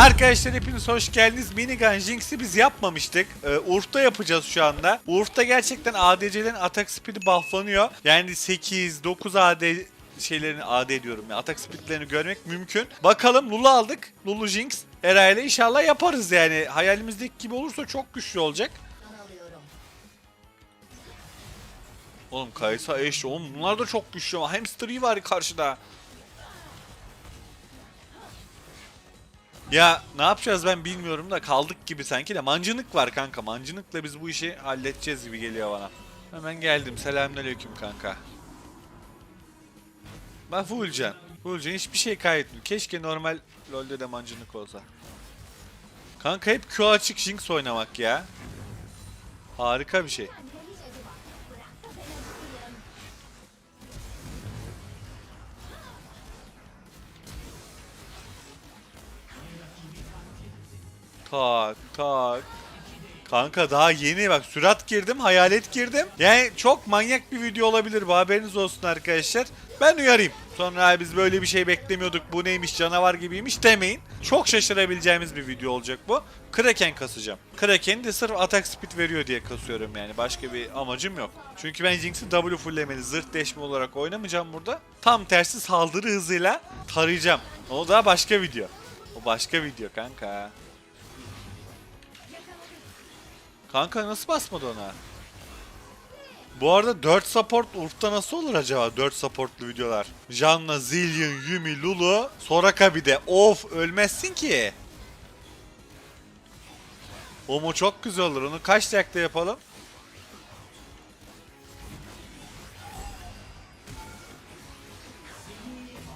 Arkadaşlar hepiniz hoş geldiniz. Minigun Jinx'i biz yapmamıştık. Ee, Urf'ta yapacağız şu anda. Urf'ta gerçekten ADC'lerin atak speed'i bufflanıyor. Yani 8, 9 AD şeylerini AD diyorum ya. Atak speedlerini görmek mümkün. Bakalım Lulu aldık. Lulu Jinx. Herhalde inşallah yaparız yani. Hayalimizdeki gibi olursa çok güçlü olacak. Oğlum Kaysa Ashe. Oğlum bunlar da çok güçlü ama Hamster var karşıda. Ya ne yapacağız ben bilmiyorum da kaldık gibi sanki de mancınık var kanka. Mancınıkla biz bu işi halledeceğiz gibi geliyor bana. Hemen geldim. Selamünaleyküm kanka. Ben Fulcan. Fulcan hiçbir şey kaybetmiyor. Keşke normal LoL'de de mancınık olsa. Kanka hep Q açık Jinx oynamak ya. Harika bir şey. Tak tak. Kanka daha yeni bak sürat girdim hayalet girdim. Yani çok manyak bir video olabilir bu haberiniz olsun arkadaşlar. Ben uyarayım. Sonra "Ay biz böyle bir şey beklemiyorduk bu neymiş canavar gibiymiş demeyin. Çok şaşırabileceğimiz bir video olacak bu. Kraken kasacağım. Kraken'i de sırf atak speed veriyor diye kasıyorum yani. Başka bir amacım yok. Çünkü ben Jinx'i W fulllemeli zırt deşme olarak oynamayacağım burada. Tam tersi saldırı hızıyla tarayacağım. O da başka video. O başka video kanka. Kanka nasıl basmadı ona? Bu arada 4 support Urf'ta nasıl olur acaba 4 supportlu videolar? Janna, Zillion, Yumi, Lulu, Soraka bir de. Of ölmezsin ki. O mu çok güzel olur. Onu kaç dakika yapalım?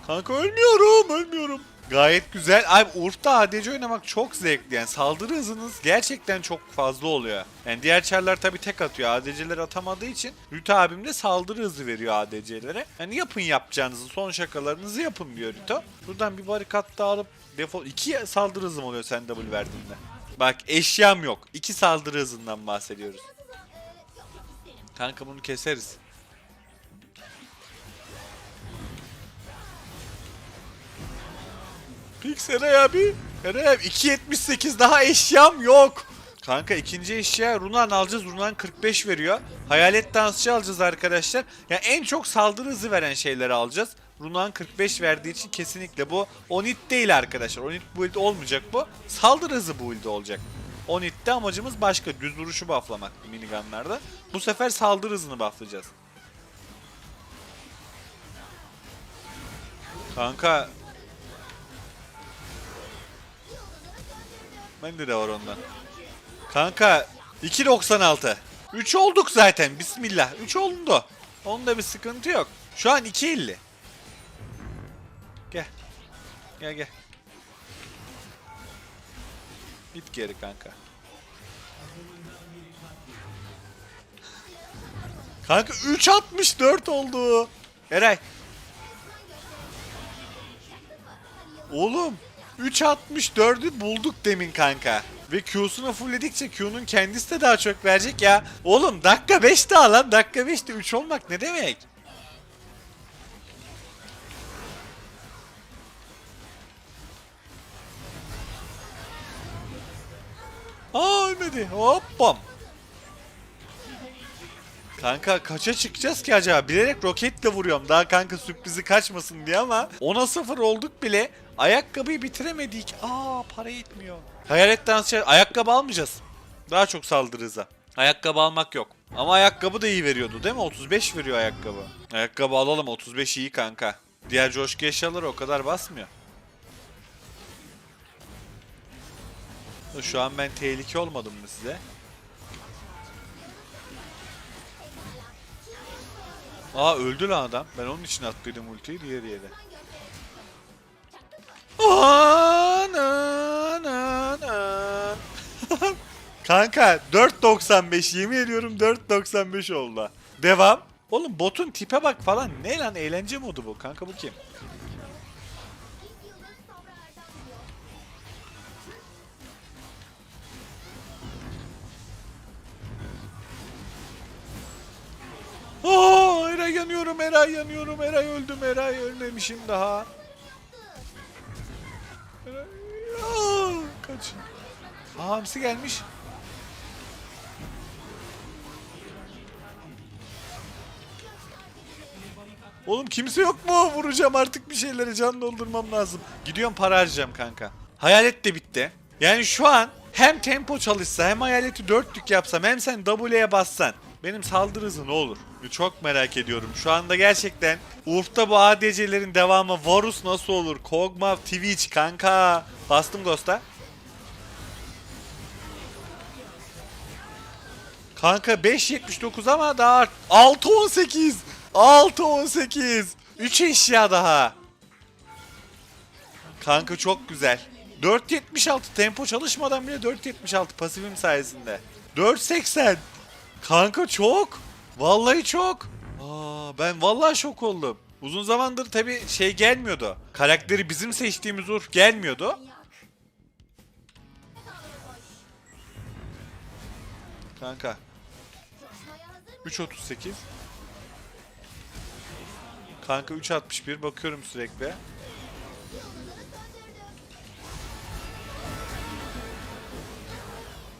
Kanka ölmüyorum, ölmüyorum. Gayet güzel. Abi Urf'ta ADC oynamak çok zevkli. Yani saldırı hızınız gerçekten çok fazla oluyor. Yani diğer çarlar tabi tek atıyor. ADC'ler atamadığı için Rüto abim de saldırı hızı veriyor ADC'lere. Yani yapın yapacağınızı, son şakalarınızı yapın diyor Rüto. Buradan bir barikat daha alıp defol... iki saldırı hızım oluyor sen double verdiğinde. Bak eşyam yok. İki saldırı hızından bahsediyoruz. Kanka bunu keseriz. Pix Eray abi. Eray abi 2.78 daha eşyam yok. Kanka ikinci eşya Runan alacağız. Runan 45 veriyor. Hayalet dansçı alacağız arkadaşlar. Ya en çok saldırı hızı veren şeyleri alacağız. Runan 45 verdiği için kesinlikle bu Onit değil arkadaşlar. Onit build olmayacak bu. Saldırı hızı build olacak. Onit'te amacımız başka. Düz vuruşu bufflamak minigunlarda. Bu sefer saldırı hızını bufflayacağız. Kanka Bende de var ondan. Kanka 2.96. 3 olduk zaten. Bismillah. 3 oldu. Onda bir sıkıntı yok. Şu an 2.50. Gel. Gel gel. Git geri kanka. Kanka 3.64 oldu. Eray. Oğlum 3.64'ü bulduk demin kanka. Ve Q'sunu fullledikçe Q'nun kendisi de daha çok verecek ya. Oğlum dakika 5 daha lan. Dakika 5'te 3 olmak ne demek? Aa ölmedi. Hoppam. Kanka kaça çıkacağız ki acaba? Bilerek roketle vuruyorum. Daha kanka sürprizi kaçmasın diye ama 10'a 0 olduk bile. Ayakkabıyı bitiremedik. Aa para yetmiyor. Hayalet dansçı ayakkabı almayacağız. Daha çok saldırı hıza. Ayakkabı almak yok. Ama ayakkabı da iyi veriyordu değil mi? 35 veriyor ayakkabı. Ayakkabı alalım 35 iyi kanka. Diğer coşku eşyaları o kadar basmıyor. Şu an ben tehlike olmadım mı size? Aa öldü lan adam. Ben onun için attıydım ultiyi diğer yere. Kanka 4.95 yemin ediyorum 4.95 oldu. Devam. Oğlum botun tipe bak falan. Ne lan eğlence modu bu? Kanka bu kim? Yanıyorum, Eray yanıyorum, Eray öldüm, Eray ölmemişim daha. Eray... Aa! Hamsi gelmiş. Oğlum kimse yok mu? Vuracağım artık bir şeylere can doldurmam lazım. Gidiyorum para harcayacağım kanka. Hayalet de bitti. Yani şu an hem tempo çalışsa hem hayaleti dörtlük yapsam hem sen W'ye bassan benim saldırı hızı ne olur? Çok merak ediyorum. Şu anda gerçekten Urf'ta bu ADC'lerin devamı Varus nasıl olur? Kog'Maw, Twitch kanka. Bastım Ghost'a. Kanka 5.79 ama daha art- 6.18. 6.18. 3 eşya daha. Kanka çok güzel. 4.76 tempo çalışmadan bile 4.76 pasifim sayesinde. 4.80. Kanka çok. Vallahi çok. Aa, ben vallahi şok oldum. Uzun zamandır tabi şey gelmiyordu. Karakteri bizim seçtiğimiz Urf gelmiyordu. Kanka 3.38 Kanka 3.61 bakıyorum sürekli.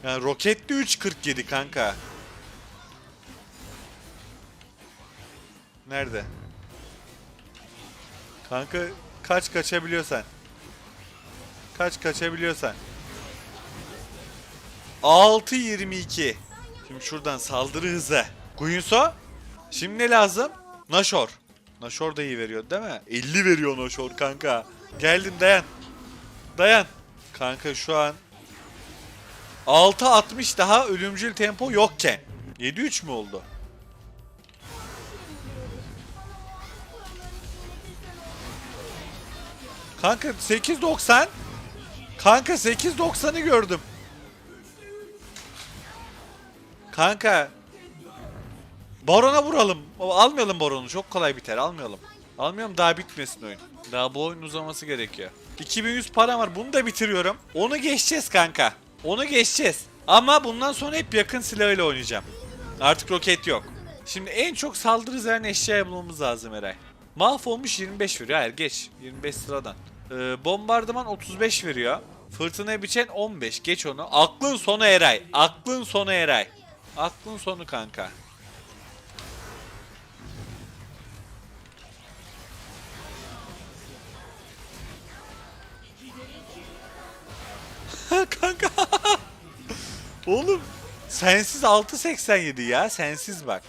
Yani roketli 3.47 kanka. Nerede? Kanka kaç kaçabiliyorsan. Kaç kaçabiliyorsan. 6.22 Şimdi şuradan saldırı hızı. Guinsoo. Şimdi ne lazım? Nashor. Nashor da iyi veriyor değil mi? 50 veriyor Nashor kanka. Geldim dayan. Dayan. Kanka şu an 6.60 daha ölümcül tempo yokken. 7.3 mü oldu? Kanka 8.90 Kanka 8.90'ı gördüm. Kanka. Baron'a vuralım. Almayalım Baron'u. Çok kolay biter. Almayalım. Almıyorum daha bitmesin oyun. Daha bu oyun uzaması gerekiyor. 2100 para var. Bunu da bitiriyorum. Onu geçeceğiz kanka. Onu geçeceğiz. Ama bundan sonra hep yakın silahıyla oynayacağım. Artık roket yok. Şimdi en çok saldırı veren eşyayı bulmamız lazım Eray. Mahvolmuş 25 veriyor. Hayır geç. 25 sıradan. Ee, bombardıman 35 veriyor. Fırtına biçen 15. Geç onu. Aklın sonu Eray. Aklın sonu Eray. Aklın sonu kanka. kanka. Oğlum sensiz 6.87 ya. Sensiz bak.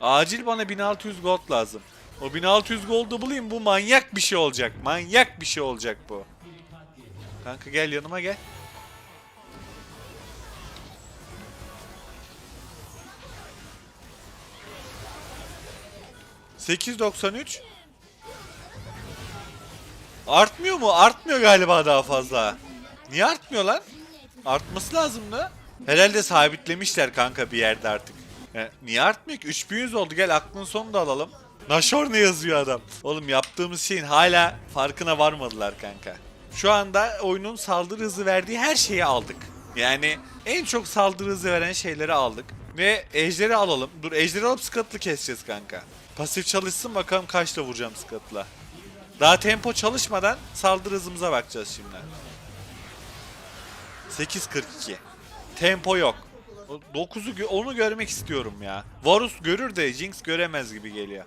Acil bana 1600 gold lazım. O 1600 gold'u bulayım bu manyak bir şey olacak. Manyak bir şey olacak bu. Kanka gel yanıma gel. ...8.93... Artmıyor mu? Artmıyor galiba daha fazla. Niye artmıyor lan? Artması lazımdı. Herhalde sabitlemişler kanka bir yerde artık. Niye artmıyor ki? 3100 oldu gel aklın sonunu da alalım. Nashor ne yazıyor adam? Oğlum yaptığımız şeyin hala farkına varmadılar kanka. Şu anda oyunun saldırı hızı verdiği her şeyi aldık. Yani en çok saldırı hızı veren şeyleri aldık. Ve ejderi alalım. Dur ejderi alıp skatlı keseceğiz kanka. Pasif çalışsın bakalım kaçta vuracağım skatla. Daha tempo çalışmadan saldırı hızımıza bakacağız şimdi. 8.42. Tempo yok. 9'u onu görmek istiyorum ya. Varus görür de Jinx göremez gibi geliyor.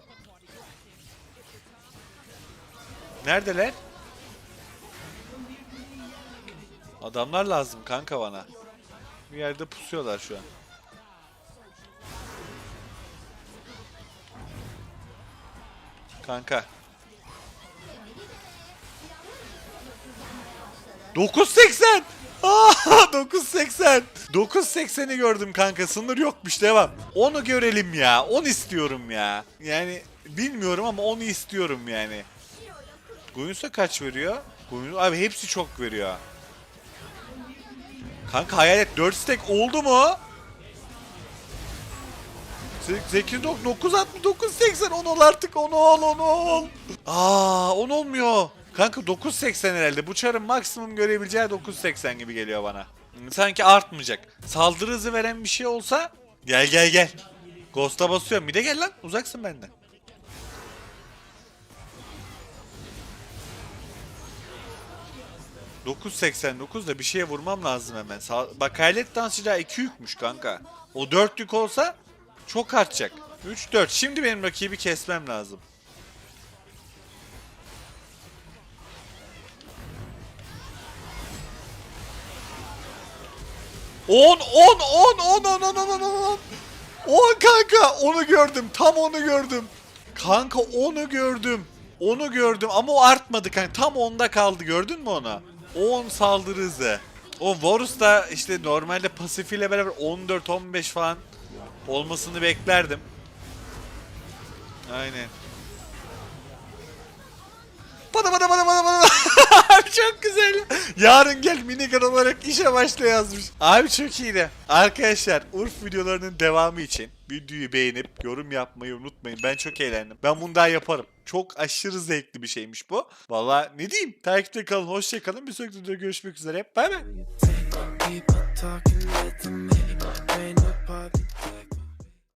Neredeler? Adamlar lazım kanka bana. Bir yerde pusuyorlar şu an. Kanka. 980. Aa 980. 980'i gördüm kanka. Sınır yokmuş devam. Onu görelim ya. Onu istiyorum ya. Yani bilmiyorum ama onu istiyorum yani. Guinsoo kaç veriyor? Guinsoo abi hepsi çok veriyor. Kanka hayalet 4 stack oldu mu? 8 9 69 80 10 ol artık 10 ol 10 ol. Aa 10 olmuyor. Kanka 9.80 herhalde. Bu çarın maksimum görebileceği 9.80 gibi geliyor bana. Sanki artmayacak. Saldırı hızı veren bir şey olsa gel gel gel. Ghost'a basıyorum. Bir de gel lan. Uzaksın benden. 9.89 da bir şeye vurmam lazım hemen. Sağ- Bak hayalet dansçılar 2 yükmüş kanka. O 4 yük olsa çok artacak. 3-4. Şimdi benim rakibi kesmem lazım. On, on, on, on, on, on, on, on, on. On kanka, onu gördüm. Tam onu gördüm. Kanka onu gördüm. Onu gördüm ama o artmadı kanka. Tam onda kaldı gördün mü onu? 10 saldırı hızı. O Varus da işte normalde pasifiyle beraber 14-15 falan olmasını beklerdim. Aynen. Bana bana bana bana bana. Abi çok güzel. Yarın gel minigun olarak işe başla yazmış. Abi çok iyiydi. Arkadaşlar Urf videolarının devamı için videoyu beğenip yorum yapmayı unutmayın. Ben çok eğlendim. Ben bunu daha yaparım. Çok aşırı zevkli bir şeymiş bu. Valla ne diyeyim. Takipte kalın. Hoşça kalın. Bir sonraki videoda görüşmek üzere. Bay bay.